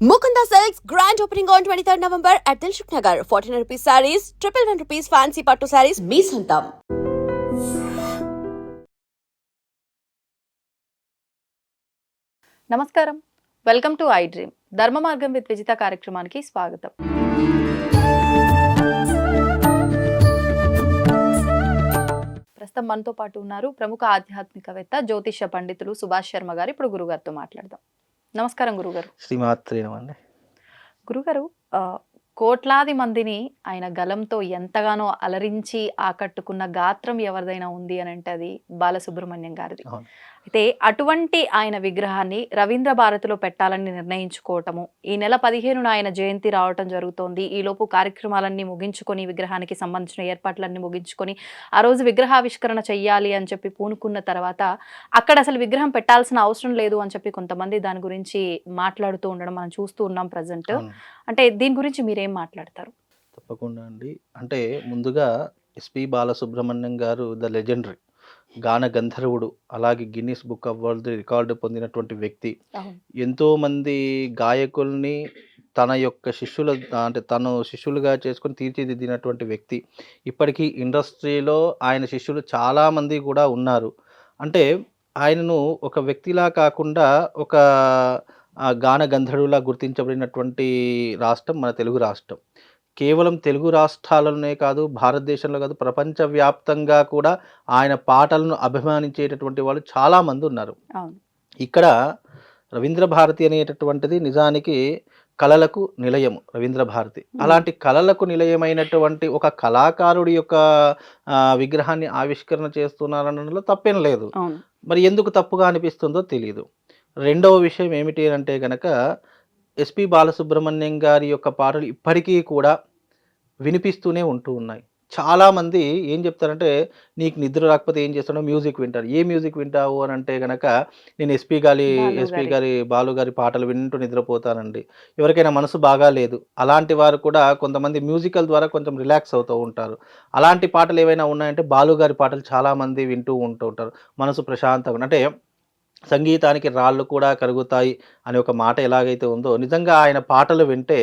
Mukunda Silks grand opening on 23rd November at Dilshuk Nagar. 1400 rupees sarees, triple one rupees fancy patto sarees, me santam. నమస్కారం welcome to I dream Dharma Margam with Vijitha కార్యక్రమానికి స్వాగతం ప్రస్తుతం మనతో పాటు ఉన్నారు ప్రముఖ ఆధ్యాత్మికవేత్త జ్యోతిష పండితులు సుభాష్ శర్మ గారు ఇప్పుడు గురుగారితో మాట్లాడదాం నమస్కారం గురుగారు. శ్రీమాత్రేనమండి గురుగారు ఆ, కోట్లాది మందిని ఆయన గలంతో ఎంతగానో అలరించి ఆకట్టుకున్న గాత్రం ఎవరిదైనా ఉంది అని అంటే అది బాలసుబ్రహ్మణ్యం గారిది. అయితే అటువంటి ఆయన విగ్రహాన్ని రవీంద్ర భారతిలో పెట్టాలని నిర్ణయించుకోవటము. ఈ నెల పదిహేనున ఆయన జయంతి రావటం జరుగుతోంది. ఈ లోపు కార్యక్రమాలన్నీ ముగించుకొని విగ్రహానికి సంబంధించిన ఏర్పాట్లన్నీ ముగించుకొని ఆ రోజు విగ్రహావిష్కరణ చెయ్యాలి అని చెప్పి పూనుకున్న తర్వాత అక్కడ అసలు విగ్రహం పెట్టాల్సిన అవసరం లేదు అని చెప్పి కొంతమంది దాని గురించి మాట్లాడుతూ ఉండడం మనం చూస్తూ ఉన్నాం ప్రజెంట్. అంటే దీని గురించి మీరేం మాట్లాడతారు? తప్పకుండా అండి. అంటే ముందుగా ఎస్పి బాలసుబ్రహ్మణ్యం గారు ద లెజెండరీ. గాన గంధర్వుడు అలాగే Guinness book of world record పొందినటువంటి వ్యక్తి. ఎంతో మంది గాయకుల్ని తన యొక్క శిష్యుల అంటే తను శిష్యులుగా చేసుకొని తీర్చిదిద్దినటువంటి వ్యక్తి. ఇప్పటికీ ఇండస్ట్రీలో ఆయన శిష్యులు చాలామంది కూడా ఉన్నారు. అంటే ఆయనను ఒక వ్యక్తిలా కాకుండా ఒక గాన గంధర్వులా గుర్తించబడినటువంటి రాష్ట్రం మన తెలుగు రాష్ట్రం. కేవలం తెలుగు రాష్ట్రాలలోనే కాదు భారతదేశంలో కాదు ప్రపంచవ్యాప్తంగా కూడా ఆయన పాటలను అభిమానించేటటువంటి వాళ్ళు చాలామంది ఉన్నారు. ఇక్కడ రవీంద్ర భారతి అనేటటువంటిది నిజానికి కళలకు నిలయము రవీంద్ర భారతి. అలాంటి కళలకు నిలయమైనటువంటి ఒక కళాకారుడి యొక్క విగ్రహాన్ని ఆవిష్కరణ చేస్తున్నారనలో తప్పేం లేదు. మరి ఎందుకు తప్పుగా అనిపిస్తుందో తెలియదు రెండవ విషయం ఏమిటి అంటే గనక ఎస్పి బాలసుబ్రహ్మణ్యం గారి యొక్క పాటలు ఇప్పటికీ కూడా వినిపిస్తూనే ఉంటూ ఉన్నాయి. చాలామంది ఏం చెప్తారంటే నీకు నిద్ర రాకపోతే ఏం చేస్తాడో మ్యూజిక్ వింటారు ఏ మ్యూజిక్ వింటావు? అని అంటే గనక నేను ఎస్పి గారి ఎస్పి గారి. గారి బాలు గారి పాటలు వింటూ నిద్రపోతానండి. ఎవరికైనా మనసు బాగా లేదు. అలాంటి వారు కూడా కొంతమంది మ్యూజికల్ ద్వారా కొంచెం రిలాక్స్ అవుతూ ఉంటారు. అలాంటి పాటలు ఏవైనా ఉన్నాయంటే బాలు గారి పాటలు చాలామంది వింటూ ఉంటూ ఉంటారు. మనసు ప్రశాంతంగా అంటే సంగీతానికి రాళ్ళు కూడా కరుగుతాయి. అనే ఒక మాట ఎలాగైతే ఉందో నిజంగా ఆయన పాటలు వింటే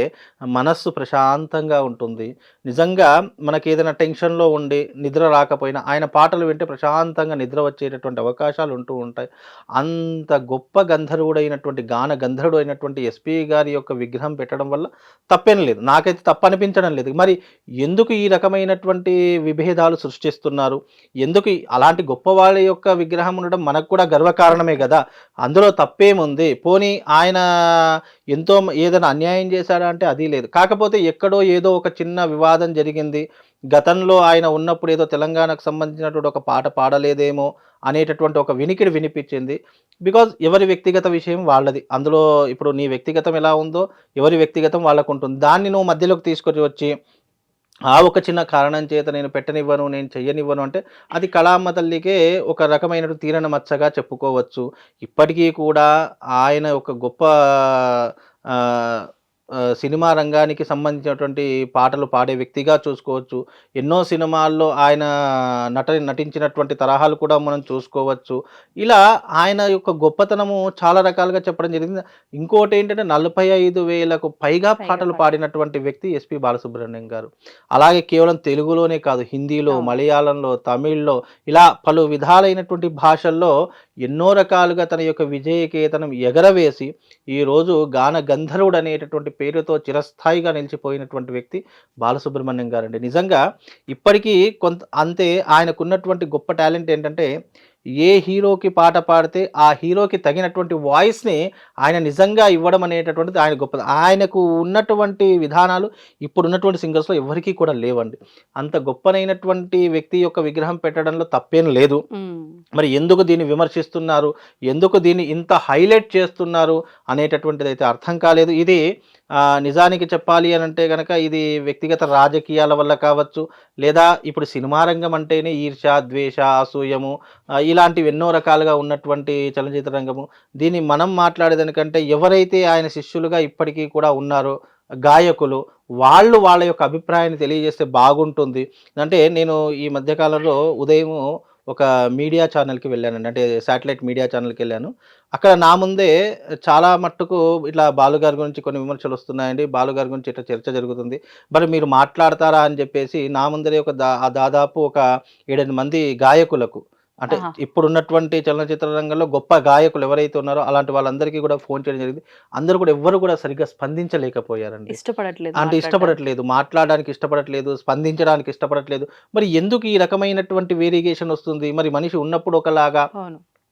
మనస్సు ప్రశాంతంగా ఉంటుంది. నిజంగా మనకి ఏదైనా టెన్షన్లో ఉండి నిద్ర రాకపోయినా ఆయన పాటలు వింటే ప్రశాంతంగా నిద్ర వచ్చేటటువంటి అవకాశాలు ఉంటూ ఉంటాయి. అంత గొప్ప గంధర్వుడైనటువంటి గాన గంధర్వుడు అయినటువంటి ఎస్పి గారి యొక్క విగ్రహం పెట్టడం వల్ల తప్పేం లేదు. నాకైతే తప్పు అనిపించడం లేదు. మరి ఎందుకు ఈ రకమైనటువంటి విభేదాలు సృష్టిస్తున్నారు? ఎందుకు అలాంటి గొప్ప వాళ్ళ యొక్క విగ్రహం ఉండడం మనకు కూడా గర్వకారణమే కదా. అందులో తప్పేముంది? పోనీ ఆ ఆయన ఎంతో ఏదైనా అన్యాయం చేశాడా అంటే అది లేదు. కాకపోతే ఎక్కడో ఏదో ఒక చిన్న వివాదం జరిగింది. గతంలో ఆయన ఉన్నప్పుడు ఏదో తెలంగాణకు సంబంధించినటువంటి ఒక పాట పాడలేదేమో అనేటటువంటి ఒక వినికిడి వినిపించింది. బికాజ్ ఎవరి వ్యక్తిగత విషయం వాళ్ళది. అందులో ఇప్పుడు నీ వ్యక్తిగతం ఎలా ఉందో ఎవరి వ్యక్తిగతం వాళ్ళకు ఉంటుంది దాన్ని నువ్వు మధ్యలోకి తీసుకొని వచ్చి ఆ ఒక చిన్న కారణం చేత నేను పెట్టనివ్వను నేను చెయ్యనివ్వను అంటే అది కళామ్మ తల్లికే ఒక రకమైన తీరన మచ్చగా చెప్పుకోవచ్చు. ఇప్పటికీ కూడా ఆయన ఒక గొప్ప సినిమా రంగానికి సంబంధించినటువంటి పాటలు పాడే వ్యక్తిగా చూసుకోవచ్చు ఎన్నో సినిమాల్లో ఆయన నట నటించినటువంటి తరహాలు కూడా మనం చూసుకోవచ్చు ఇలా ఆయన యొక్క గొప్పతనము చాలా రకాలుగా చెప్పడం జరిగింది ఇంకోటి ఏంటంటే నలభై ఐదు వేలకు పైగా పాటలు. పాడినటువంటి వ్యక్తి ఎస్పి బాలసుబ్రహ్మణ్యం గారు అలాగే కేవలం తెలుగులోనే కాదు హిందీలో. మలయాళంలో తమిళ్ళో ఇలా పలు విధాలైనటువంటి భాషల్లో ఎన్నో రకాలుగా తన యొక్క విజయకేతనం ఎగరవేసి ఈరోజు గాన గంధర్వుడు అనేటటువంటి పేరుతో చిరస్థాయిగా నిలిచిపోయినటువంటి వ్యక్తి బాలసుబ్రహ్మణ్యం గారండి. నిజంగా ఇప్పటికీ కొంత అంతే ఆయనకున్నటువంటి గొప్ప టాలెంట్ ఏంటంటే ఏ హీరోకి పాట పాడితే ఆ హీరోకి తగినటువంటి వాయిస్ని ఆయన నిజంగా ఇవ్వడం అనేటటువంటిది ఆయన గొప్పది ఆయనకు ఉన్నటువంటి విధానాలు ఇప్పుడు ఉన్నటువంటి సింగర్స్లో ఎవరికీ కూడా లేవండి. అంత గొప్పనైనటువంటి వ్యక్తి యొక్క విగ్రహం పెట్టడంలో తప్పేం లేదు. మరి ఎందుకు దీన్ని విమర్శిస్తున్నారు? ఎందుకు దీన్ని ఇంత హైలైట్ చేస్తున్నారు? అనేటటువంటిది అయితే అర్థం కాలేదు. ఇది నిజానికి చెప్పాలి అని అంటే కనుక ఇది వ్యక్తిగత రాజకీయాల వల్ల కావచ్చు లేదా ఇప్పుడు సినిమా రంగం అంటేనే ఈర్ష ద్వేష అసూయము ఇలాంటివి ఎన్నో రకాలుగా ఉన్నటువంటి చలనచిత్ర రంగము. దీన్ని మనం మాట్లాడేదానికంటే ఎవరైతే ఆయన శిష్యులుగా ఇప్పటికీ కూడా ఉన్నారో గాయకులు వాళ్ళు వాళ్ళ యొక్క అభిప్రాయాన్ని తెలియజేస్తే బాగుంటుంది. అంటే నేను ఈ మధ్యకాలంలో ఉదయం ఒక మీడియా ఛానల్కి వెళ్ళానండి. అంటే శాటిలైట్ మీడియా ఛానల్కి వెళ్ళాను. అక్కడ నా ముందే చాలా మట్టుకు ఇట్లా బాలుగారి గురించి కొన్ని విమర్శలు వస్తున్నాయండి. బాలుగారి గురించి ఇట్లా చర్చ జరుగుతుంది. మరి మీరు మాట్లాడతారా అని చెప్పేసి నా ముందరే ఒక దా దాదాపు ఒక ఏడెనిమిది మంది గాయకులకు అంటే. ఇప్పుడు ఉన్నటువంటి చలనచిత్ర రంగంలో గొప్ప గాయకులు ఎవరైతే ఉన్నారో అలాంటి వాళ్ళందరికీ కూడా ఫోన్ చేయడం జరిగింది. అందరూ కూడా ఎవ్వరు కూడా సరిగ్గా స్పందించలేకపోయారండి. ఇష్టపడట్లేదు అంటే. ఇష్టపడట్లేదు మాట్లాడడానికి ఇష్టపడట్లేదు స్పందించడానికి ఇష్టపడట్లేదు. మరి ఎందుకు ఈ రకమైనటువంటి వేరియేషన్ వస్తుంది? మరి మనిషి ఉన్నప్పుడు ఒకలాగా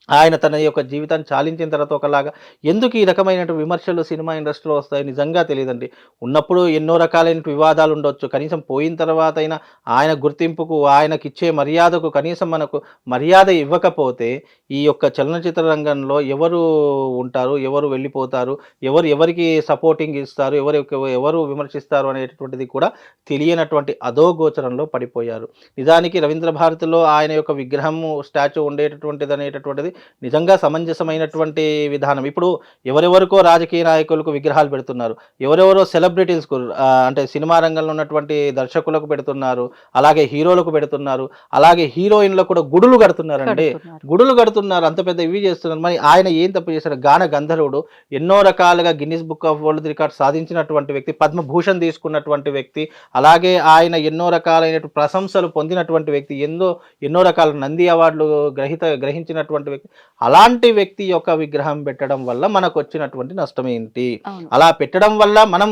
ఆయన తన యొక్క జీవితాన్ని చాలించిన తర్వాత ఒకలాగా ఎందుకు ఈ రకమైన విమర్శలు సినిమా ఇండస్ట్రీలో వస్తాయి నిజంగా తెలియదండి. ఉన్నప్పుడు ఎన్నో రకాలైన వివాదాలు ఉండొచ్చు. కనీసం పోయిన తర్వాత అయినా ఆయన గుర్తింపుకు ఆయనకి ఇచ్చే మర్యాదకు కనీసం మనకు మర్యాద ఇవ్వకపోతే ఈ యొక్క చలనచిత్ర రంగంలో ఎవరు ఉంటారు? ఎవరు వెళ్ళిపోతారు? ఎవరు ఎవరికి సపోర్టింగ్ ఇస్తారు? ఎవరు ఎవరు విమర్శిస్తారు అనేటటువంటిది కూడా తెలియనటువంటి అధోగోచరంలో పడిపోయారు. నిజానికి రవీంద్ర భారతిలో ఆయన యొక్క విగ్రహం స్టాచ్యూ ఉండేటటువంటిది అనేటటువంటిది నిజంగా సమంజసమైనటువంటి విధానం. ఇప్పుడు ఎవరెవరికో రాజకీయ నాయకులకు విగ్రహాలు పెడుతున్నారు ఎవరెవరో సెలబ్రిటీస్కు అంటే సినిమా రంగంలో ఉన్నటువంటి దర్శకులకు పెడుతున్నారు అలాగే హీరోలకు పెడుతున్నారు అలాగే హీరోయిన్లకు కూడా గుడులు కడుతున్నారండి. కడుతున్నారు. గుడులు కడుతున్నారు అంత పెద్ద ఇవి చేస్తున్నారు. మరి ఆయన ఏం తప్పు చేశారు గాన గంధర్వుడు ఎన్నో రకాలుగా Guinness book of world record సాధించినటువంటి వ్యక్తి పద్మభూషణ్ తీసుకున్నటువంటి వ్యక్తి అలాగే ఆయన ఎన్నో రకాలైన ప్రశంసలు పొందినటువంటి వ్యక్తి ఎన్నో ఎన్నో రకాల నంది అవార్డులు గ్రహీత గ్రహించినటువంటి వ్యక్తి. అలాంటి వ్యక్తి యొక్క విగ్రహం పెట్టడం వల్ల మనకు వచ్చినటువంటి నష్టం ఏంటి? అలా పెట్టడం వల్ల మనం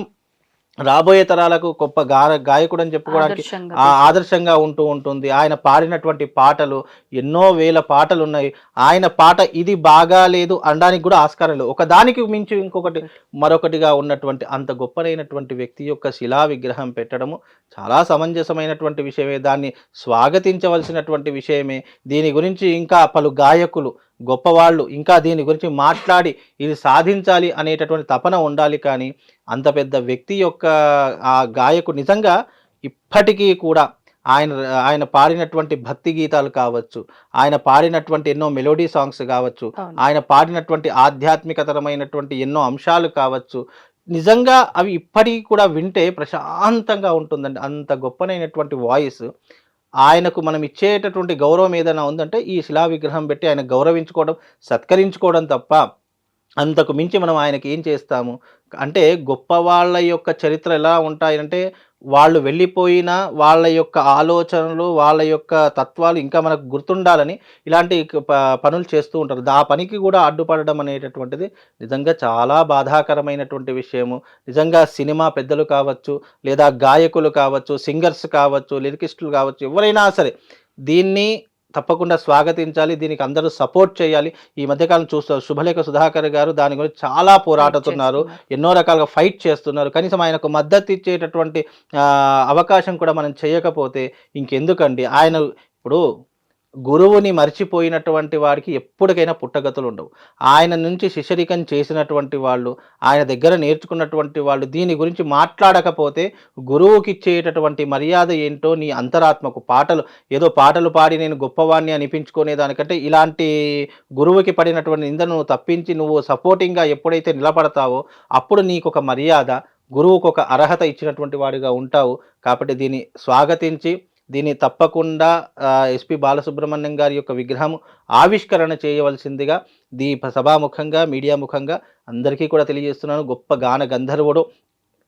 రాబోయే తరాలకు గొప్ప గాయకుడు అని చెప్పుకోవడానికి ఆదర్శంగా ఆ ఆదర్శంగా ఉంటూ ఉంటుంది. ఆయన పాడినటువంటి పాటలు ఎన్నో వేల పాటలు ఉన్నాయి ఆయన పాట ఇది బాగాలేదు అనడానికి కూడా ఆస్కారం లేదు. ఒకదానికి మించి ఇంకొకటి మరొకటిగా ఉన్నటువంటి అంత గొప్పనైనటువంటి వ్యక్తి యొక్క శిలా విగ్రహం పెట్టడము చాలా సమంజసమైనటువంటి విషయమే. దాన్ని స్వాగతించవలసినటువంటి విషయమే. దీని గురించి ఇంకా పలు గాయకులు గొప్పవాళ్ళు ఇంకా దీని గురించి మాట్లాడి ఇది సాధించాలి అనేటటువంటి తపన ఉండాలి కానీ అంత పెద్ద వ్యక్తి యొక్క ఆ గాయకు నిజంగా ఇప్పటికీ కూడా ఆయన ఆయన పాడినటువంటి భక్తి గీతాలు కావచ్చు ఆయన పాడినటువంటి ఎన్నో మెలోడీ సాంగ్స్ కావచ్చు. ఆయన పాడినటువంటి ఆధ్యాత్మికతరమైనటువంటి ఎన్నో అంశాలు కావచ్చు నిజంగా అవి ఇప్పటికీ కూడా వింటే ప్రశాంతంగా ఉంటుందండి అంత గొప్పనైనటువంటి వాయిస్ ఆయనకు మనం ఇచ్చేటటువంటి గౌరవం ఏదైనా ఉందంటే ఈ శిలా విగ్రహం పెట్టి ఆయన గౌరవించుకోవడం సత్కరించుకోవడం తప్ప అంతకు మించి మనం ఆయనకి ఏం చేస్తాము? అంటే గొప్ప వాళ్ళ యొక్క చరిత్ర ఎలా ఉంటాయంటే వాళ్ళు వెళ్ళిపోయిన వాళ్ళ యొక్క ఆలోచనలు వాళ్ళ యొక్క తత్వాలు ఇంకా మనకు గుర్తుండాలని ఇలాంటి ప- పనులు చేస్తూ ఉంటారు. ఆ పనికి కూడా అడ్డుపడడం అనేటటువంటిది నిజంగా చాలా బాధాకరమైనటువంటి విషయము. నిజంగా సినిమా పెద్దలు కావచ్చు లేదా గాయకులు కావచ్చు సింగర్స్ కావచ్చు లిరికిస్టులు కావచ్చు ఎవరైనా సరే దీన్ని తప్పకుండా స్వాగతించాలి దీనికి అందరూ సపోర్ట్ చేయాలి. ఈ మధ్యకాలం చూస్తారు శుభలేఖ సుధాకర్ గారు దాని గురించి చాలా పోరాడుతున్నారు ఎన్నో రకాలుగా ఫైట్ చేస్తున్నారు. కనీసం ఆయనకు మద్దతు ఇచ్చేటటువంటి అవకాశం కూడా మనం చేయకపోతే ఇంకెందుకండి? ఆయన ఇప్పుడు గురువుని మర్చిపోయినటువంటి వాడికి ఎప్పటికైనా పుట్టగతులు ఉండవు. ఆయన నుంచి శిశరికం చేసినటువంటి వాళ్ళు ఆయన దగ్గర నేర్చుకున్నటువంటి వాళ్ళు దీని గురించి మాట్లాడకపోతే గురువుకి ఇచ్చేటటువంటి మర్యాద ఏంటో నీ అంతరాత్మకు పాటలు ఏదో పాటలు పాడి నేను గొప్పవాణ్ణి అనిపించుకునే దానికంటే ఇలాంటి గురువుకి పడినటువంటి నిందను నువ్వు తప్పించి నువ్వు సపోర్టింగ్గా ఎప్పుడైతే నిలబడతావో అప్పుడు నీకు ఒక మర్యాద గురువుకు ఒక అర్హత ఇచ్చినటువంటి వాడిగా ఉంటావు. కాబట్టి దీన్ని స్వాగతించి దీన్ని తప్పకుండా ఎస్పి బాలసుబ్రహ్మణ్యం గారి యొక్క విగ్రహం ఆవిష్కరణ చేయవలసిందిగా దీ సభాముఖంగా మీడియా ముఖంగా అందరికీ కూడా తెలియజేస్తున్నాను. గొప్ప గాన గంధర్వుడు.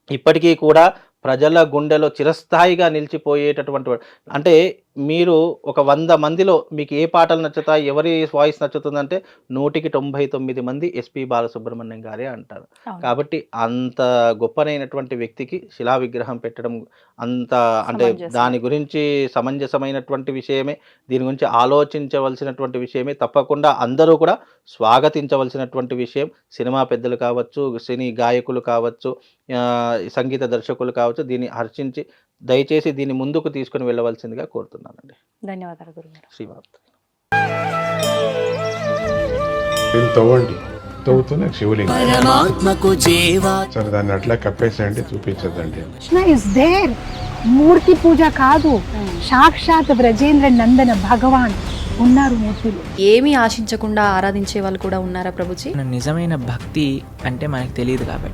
ఇప్పటికీ కూడా ప్రజల గుండెలో చిరస్థాయిగా నిలిచిపోయేటటువంటి అంటే మీరు ఒక వంద మందిలో మీకు ఏ పాటలు నచ్చుతాయి ఎవరి వాయిస్ నచ్చుతుందంటే నూటికి తొంభై తొమ్మిది మంది ఎస్పి బాలసుబ్రహ్మణ్యం గారే అంటారు. కాబట్టి అంత గొప్పనైనటువంటి వ్యక్తికి శిలా విగ్రహం పెట్టడం అంత అంటే. దాని గురించి సమంజసమైనటువంటి విషయమే దీని గురించి ఆలోచించవలసినటువంటి విషయమే తప్పకుండా అందరూ కూడా స్వాగతించవలసినటువంటి విషయం సినిమా పెద్దలు కావచ్చు సినీ గాయకులు కావచ్చు సంగీత దర్శకులు కావచ్చు దీన్ని హర్షించి దయచేసి దీన్ని ముందుకు తీసుకుని వెళ్ళవలసిందిగా కోరుతున్నానండి. ధన్యవాదాలు గురుగారు. తవ్వండి. తవ్వుతూనే శివలింగం. సరే దాన్ని అట్లా కప్పేసేయండి చూపించదండి కృష్ణ ఇస్ దేర్ మూర్తి పూజ కాదు. సాక్షాత్ బ్రజేంద్ర నందన భగవాన్ ఉన్నారు మూర్తిలో. ఏమీ ఆశించకుండా ఆరాధించే వాళ్ళు కూడా ఉన్నారా ప్రభుజీ? నిజమైన భక్తి అంటే మనకు తెలియదు కాబట్టి.